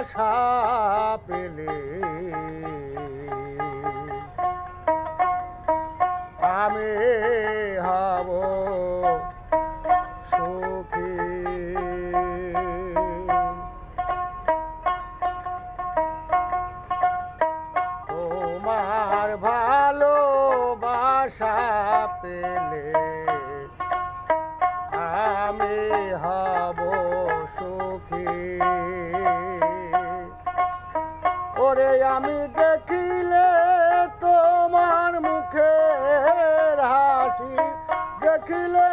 বাসা পেলে। আমি হব সুখী। তোমার ভালোবাসা পেলে আমি হব আমি দেখিলে তোমার মুখের হাসি, দেখিলে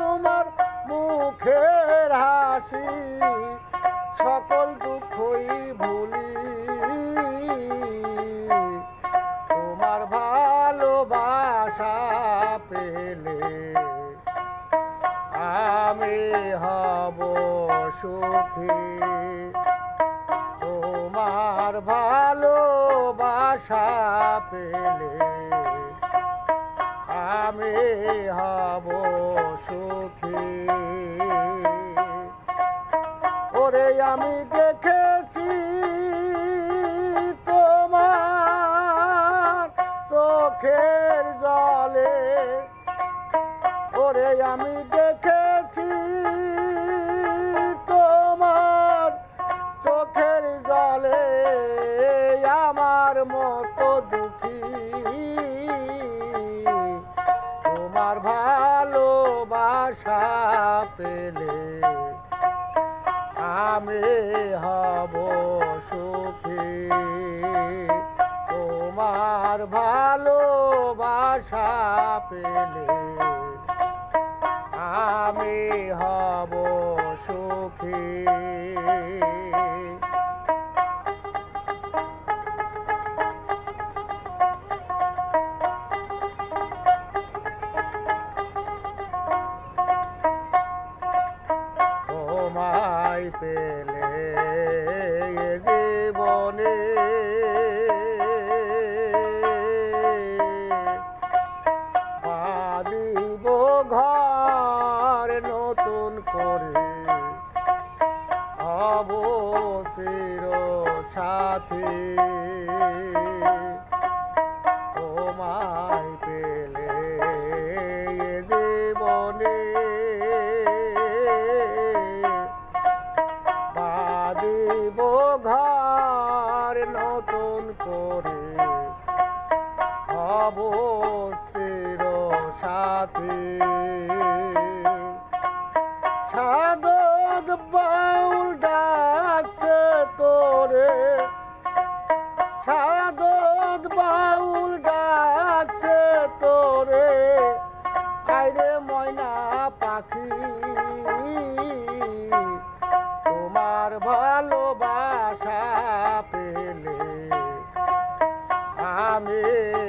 তোমার মুখের হাসি। সকল দুঃখই ভুলি, তোমার ভালোবাসা পেলে আমি হব সুখী। তোমার ভালোবাসা পেলে আমি হব সুখী। ওরে আমি দেখেছি তোমার চোখের জলে। ওরে আমি দেখেছি জলে আমার মতো দুঃখী। তোমার ভালোবাসা পেলে আমি হব সুখী। তোমার ভালোবাসা পেলে আমি হব সুখী। তোমায় পেলে জীবনে। বাঁধিব ঘর নতুন করে। হব চির সাথী। নতুন করে হব চির সাথী। সাদত বাউল ডাকছে তোরে। সাদত বাউল ডাকছে তোরে। আইরে ময়না পাখি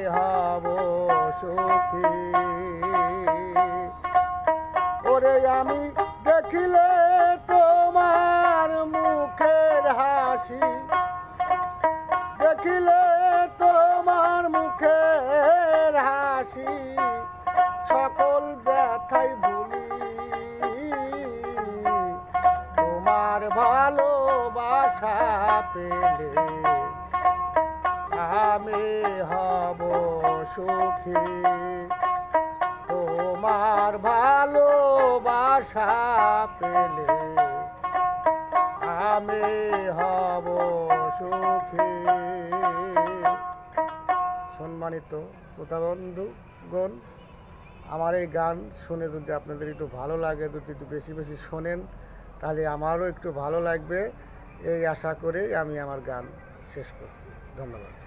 হব সুখী। ওরে আমি দেখিলে তোমার মুখের হাসি। দেখিলে তোমার মুখের হাসি। সকল ব্যথাই ভুলি। তোমার ভালোবাসা পেলে আমি হব সুখী। তোমার ভালোবাসা পেলে আমি হব সুখী। সম্মানিত শ্রোতাবন্ধুগণ, আমার এই গান শুনে যদি আপনাদের একটু ভালো লাগে, যদি একটু বেশি বেশি শোনেন, তাহলে আমারও একটু ভালো লাগবে। এই আশা করেই আমি আমার গান শেষ করছি। ধন্যবাদ।